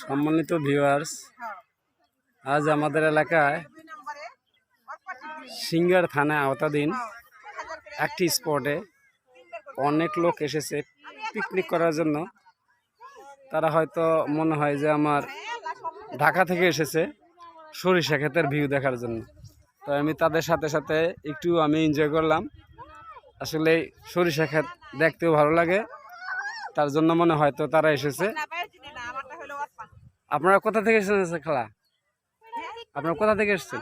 সম্মানিত ভিউয়ার্স আজ আমাদের এলাকায় সিঙ্গার থানা আওতাধীন একটি স্পটে অনেক লোক এসেছে পিকনিক করার জন্য। তারা হয়তো মনে হয় যে আমার ঢাকা থেকে এসেছে সরিষা ক্ষেতের ভিউ দেখার জন্য। তো আমি তাদের সাথে সাথে একটু আমি এনজয় করলাম। আসলে সরিষা ক্ষেত দেখতেও ভালো লাগে, তার জন্য মনে হয়তো তারা এসেছে। আপনারা কোথা থেকে এসেছেন খালা? আপনারা কোথা থেকে এসেছেন?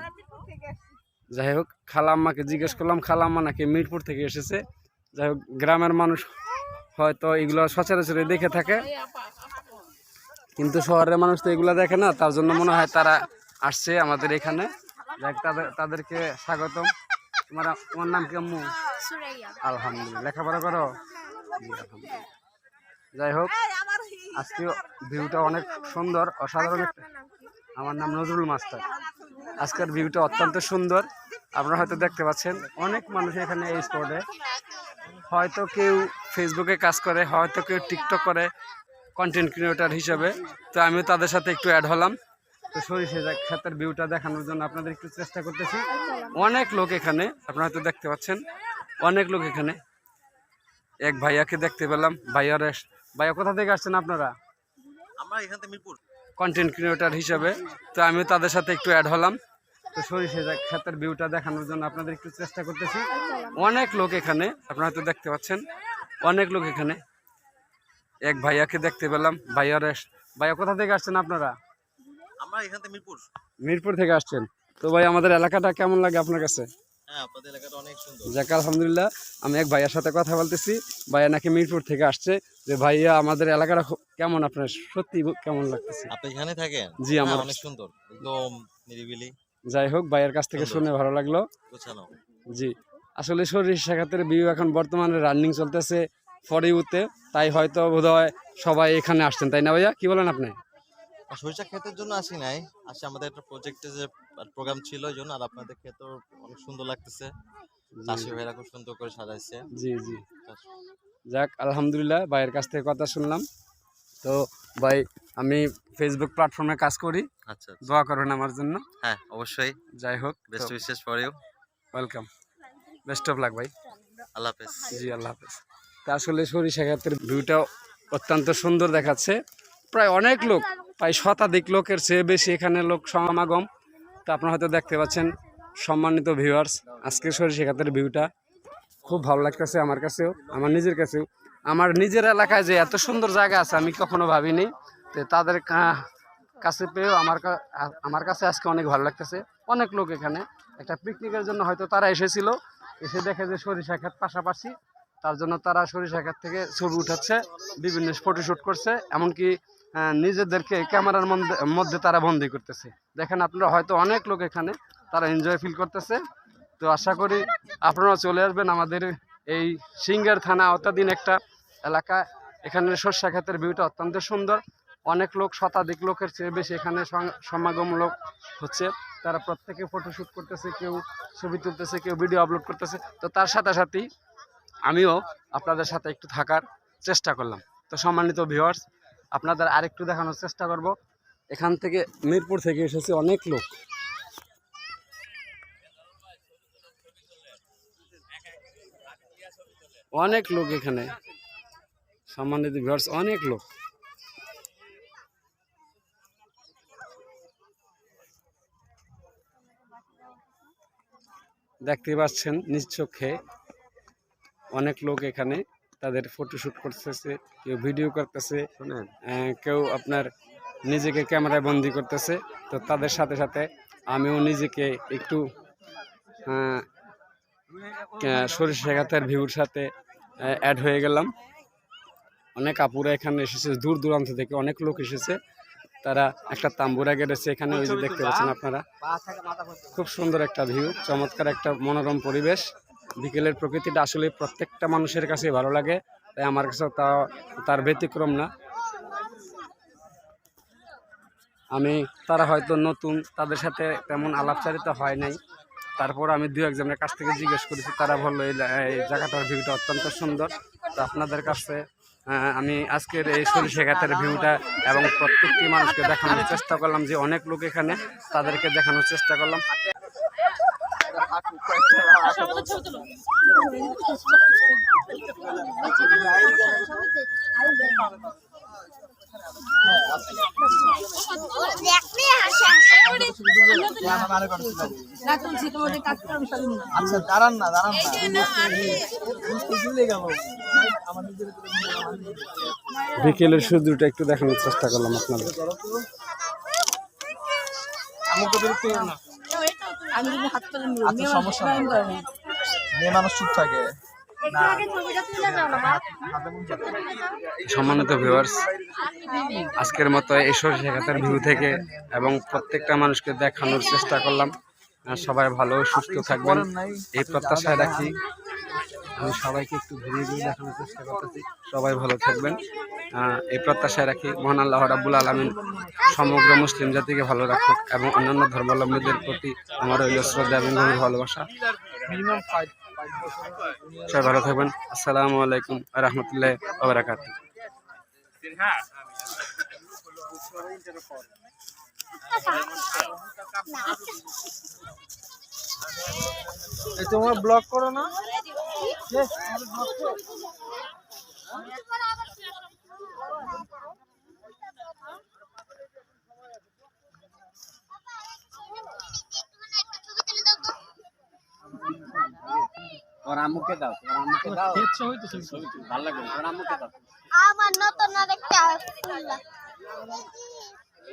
যাই হোক খালা আম্মাকে জিজ্ঞেস করলাম খালা আম্মা নাকি মিরপুর থেকে এসেছে। যাই হোক গ্রামের মানুষ হয়তো এগুলো সচরাচর দেখে থাকে। কিন্তু শহরের মানুষ তো এগুলো দেখে না তার জন্য মনে হয় তারা আসছে আমাদের এখানে। যাই তাদের তাদেরকে স্বাগতম। তোমার তোমার নাম কি আম্মু? আলহামদুলিল্লাহ। লেখাপড়া করো? যাই হোক আজকে ভিউটা অনেক সুন্দর, অসাধারণ আমার নাম নজরুল মাস্টার। আজকের ভিউটা অত্যন্ত সুন্দর। আপনারা হয়তো দেখতে পাচ্ছেন, অনেক মানুষ এখানে এই স্পটে হয়তো কেউ ফেসবুকে কাজ করে, হয়তো কেউ টিকটক করে কন্টেন্ট ক্রিয়েটার হিসেবে। তো আমিও তাদের সাথে একটু অ্যাড হলাম। তো সরিষা ক্ষেতের ভিউটা দেখানোর জন্য আপনাদের একটু চেষ্টা করতেছি। অনেক লোক এখানে, আপনারা হয়তো দেখতে পাচ্ছেন, অনেক লোক এখানে। এক ভাইয়াকে দেখতে পেলাম, ভাইয়ার ভাইয়া কোথা থেকে আসছেন আপনারা? আমরা এখান থেকে মিরপুর। কন্টেন্ট ক্রিয়েটার হিসেবে। তো আমিও তাদের সাথে একটু অ্যাড হলাম। তো সরিষা ক্ষেতের ভিউটা দেখানোর জন্য আপনাদের একটু চেষ্টা করতেছি। অনেক লোক এখানে আপনারা হয়তো দেখতে পাচ্ছেন। অনেক লোক এখানে। এক ভাইয়াকে দেখতে পেলাম ভাইয়ার ভাইয়া কোথা থেকে আসছেন আপনারা? আমরা এখান থেকে মিরপুর। মিরপুর থেকে আসছেন। তো ভাই আমাদের এলাকাটা কেমন লাগে আপনার কাছে? হ্যাঁ যাক আলহামদুলিল্লাহ আমি এক ভাইয়ার সাথে কথা বলতেছি। ভাইয়া নাকি মিরপুর থেকে আসছে। যে ভাইয়া আমাদের এলাকাটা কেমন আপনার? সত্যি কেমন লাগতেছে? আপনি এখানে থাকেন? জি আমার হ্যাঁ, অনেক সুন্দর। একদম নিরিবিলি। যাই হোক ভাইয়ের কাছ থেকে শুনে ভালো লাগল। জি। আসলে সরিষা খাতের ভিউ এখন বর্তমানে রানিং চলতেছে ফর ইউতে তাই হয়তো বোধহয় সবাই এখানে আসছেন তাই না ভাইয়া? কি বলেন আপনি? সরিষা ক্ষেতের জন্য আসি নাই। আসলে আমাদের একটা প্রজেক্টে যে প্রোগ্রাম ছিল ওই জন্য আর আপনাদের ক্ষেতও অনেক সুন্দর লাগতেছে। চাষি ভাইরা খুব সুন্দর করে সাজাইছে। জি জি। যাক আলহামদুলিল্লাহ ভাইয়ের কাছ থেকে কথা শুনলাম। তো ভাই আমি ফেসবুক প্ল্যাটফর্মে কাজ করি। আচ্ছা আচ্ছা। দোয়া করবেন আমার জন্য। হ্যাঁ অবশ্যই। যাই হোক best wishes for you welcome best of luck ভাই। আল্লাহ হাফেজ। জি আল্লাহ হাফেজ। তা আসলে সরিষা ক্ষেতের ভিউটা অত্যন্ত সুন্দর দেখাচ্ছে। প্রায় অনেক লোক প্রায় শতাধিক লোকের চেয়ে বেশি এখানে লোক সমাগম। তো আপনারা হয়তো দেখতে পাচ্ছেন, সম্মানিত ভিউয়ার্স আজকে সরিষা ক্ষেতের ভিউটা খুব ভালো লাগতেছে আমার কাছেও, আমার নিজের কাছেও। আমার নিজের এলাকায় যে এত সুন্দর জায়গা আছে আমি কখনো ভাবিনি, তো তাদের কাছে পেয়েও আমার আমার কাছে আজকে অনেক ভালো লাগতেছে। অনেক লোক এখানে, একটা পিকনিকের জন্য হয়তো তারা এসেছিল, এসে দেখে যে সরিষা ক্ষেত পাশাপাশি, তার জন্য তারা সরিষা ক্ষেত থেকে ছবি উঠাচ্ছে, বিভিন্ন ফটোশ্যুট করছে, এমনকি নিজেদেরকে ক্যামেরার মধ্যে তারা বন্দি করতেছে। দেখেন আপনারা হয়তো অনেক লোক এখানে, তারা এনজয় ফিল করতেছে। তো আশা করি আপনারা চলে আসবেন আমাদের এই সিঙ্গার থানা আওতাধীন একটা এলাকা। এখানে সর্ষা ক্ষেতের ভিউটা অত্যন্ত সুন্দর। অনেক লোক, শতাধিক লোকের চেয়ে বেশি এখানে সমাগম লোক হচ্ছে। তারা প্রত্যেকে ফটোশ্যুট করতেছে, কেউ ছবি তুলতেছে, কেউ ভিডিও আপলোড করতেছে। তো তার সাথে সাথেই আমিও আপনাদের সাথে একটু থাকার চেষ্টা করলাম। তো সম্মানিত ভিউয়ার্স আপনাদের আরেকটু দেখানোর চেষ্টা করব। এখান থেকে মিরপুর থেকে এসেছে অনেক লোক। অনেক লোক এখানে। সম্মানিত ভিউয়ার্স, অনেক লোক। দেখতে পাচ্ছেন নিজ চোখে অনেক লোক এখানে। তাদের ফটোশ্যুট করতেছে, কেউ ভিডিও করতেছে কেউ আপনার নিজেকে ক্যামেরায় বন্দি করতেছে। তো তাদের সাথে সাথে আমিও নিজেকে একটু সরিষা গাতের ভিউর সাথে অ্যাড হয়ে গেলাম। অনেক আপুরা এখানে এসেছে, দূর দূরান্ত থেকে অনেক লোক এসেছে। তারা একটা তাম্বুরা গেড়েছে এখানে, ওই যে দেখতে পাচ্ছেন আপনারা। খুব সুন্দর একটা ভিউ চমৎকার একটা মনোরম পরিবেশ। বিকেলের প্রকৃতিটা আসলে প্রত্যেকটা মানুষের কাছে ভালো লাগে, তাই আমার কাছে তা, তার ব্যতিক্রম না। আমি, তারা হয়তো নতুন, তাদের সাথে তেমন আলাপচারিতা হয় নাই। তারপর আমি দু একজনের কাছ থেকে জিজ্ঞেস করেছি, তারা বলল, এই জায়গাটার ভিউটা অত্যন্ত সুন্দর। তো আপনাদের কাছে আমি আজকের এই সরিষা খাতের ভিউটা এবং প্রত্যেকটি মানুষকে দেখানোর চেষ্টা করলাম যে অনেক লোক এখানে, তাদেরকে দেখানোর চেষ্টা করলাম। আচ্ছা দাঁড়ান না দাঁড়ান বিকেলের সূর্যটা একটু দেখানোর চেষ্টা করলাম আপনাদের। আমাকে বিরক্ত না। আমি যদি হাত আচ্ছা সমস্যা নেই। মেয়ে মানুষ চুপ থাকে। সম্মানিত ভিউয়ার্স আজকের মতো এই সরিষা খাতের ভিউ থেকে এবং প্রত্যেকটা মানুষকে দেখানোর চেষ্টা করলাম। সবাই ভালো সুস্থ থাকবেন। এই প্রত্যাশায় রাখি। আমি সবাইকে একটু ঘুরিয়ে ঘুরিয়ে দেখানোর চেষ্টা করতেছি। সবাই ভালো থাকবেন। এই প্রত্যাশায় রাখি মহান আল্লাহ রাব্বুল আলমিন সমগ্র মুসলিম জাতিকে ভালো রাখুক এবং অন্যান্য ধর্মাবলম্বীদের প্রতি আমার রইল শ্রদ্ধা এবং গভীর ভালোবাসা। সবাই ভালো থাকবেন। আসসালামু আলাইকুম রহমতুল্লাহ ওবরাকাত এই তোমার ব্লক করো না? আমার নতুন